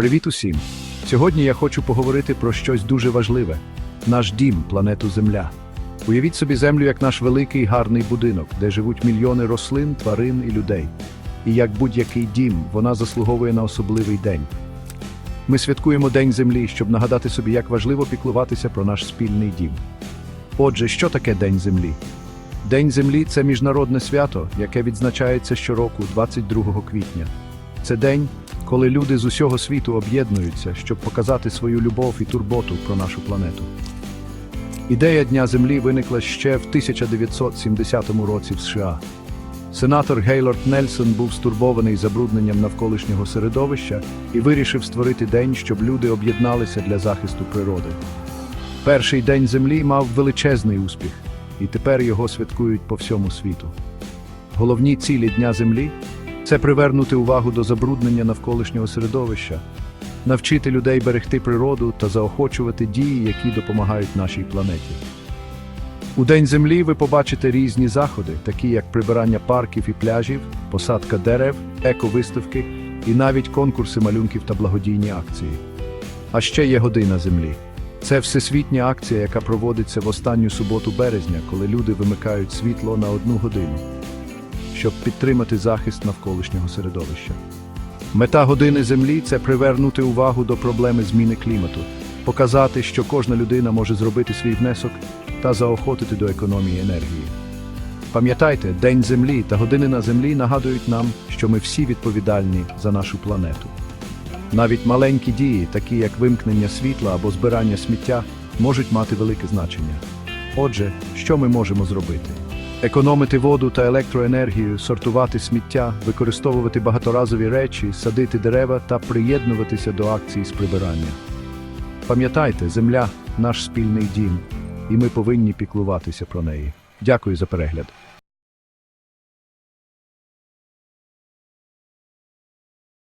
Привіт усім! Сьогодні я хочу поговорити про щось дуже важливе: наш дім, планету Земля. Уявіть собі землю як наш великий гарний будинок, де живуть мільйони рослин, тварин і людей. І як будь-який дім, вона заслуговує на особливий день. Ми святкуємо День Землі, щоб нагадати собі, як важливо піклуватися про наш спільний дім. Отже, що таке День Землі? День Землі це міжнародне свято, яке відзначається щороку, 22 квітня. Це день, коли люди з усього світу об'єднуються, щоб показати свою любов і турботу про нашу планету. Ідея Дня Землі виникла ще в 1970 році в США. Сенатор Гейлорд Нельсон був стурбований забрудненням навколишнього середовища і вирішив створити день, щоб люди об'єдналися для захисту природи. Перший день Землі мав величезний успіх, і тепер його святкують по всьому світу. Головні цілі Дня Землі це привернути увагу до забруднення навколишнього середовища, навчити людей берегти природу та заохочувати дії, які допомагають нашій планеті. У День Землі ви побачите різні заходи, такі як прибирання парків і пляжів, посадка дерев, ековиставки і навіть конкурси малюнків та благодійні акції. А ще є година Землі. Це всесвітня акція, яка проводиться в останню суботу березня, коли люди вимикають світло на одну годину, щоб підтримати захист навколишнього середовища. Мета години Землі це привернути увагу до проблеми зміни клімату, показати, що кожна людина може зробити свій внесок та заохотити до економії енергії. Пам'ятайте, День Землі та години на Землі нагадують нам, що ми всі відповідальні за нашу планету. Навіть маленькі дії, такі як вимкнення світла або збирання сміття, можуть мати велике значення. Отже, що ми можемо зробити? Економити воду та електроенергію, сортувати сміття, використовувати багаторазові речі, садити дерева та приєднуватися до акцій з прибирання. Пам'ятайте, земля наш спільний дім, і ми повинні піклуватися про неї. Дякую за перегляд.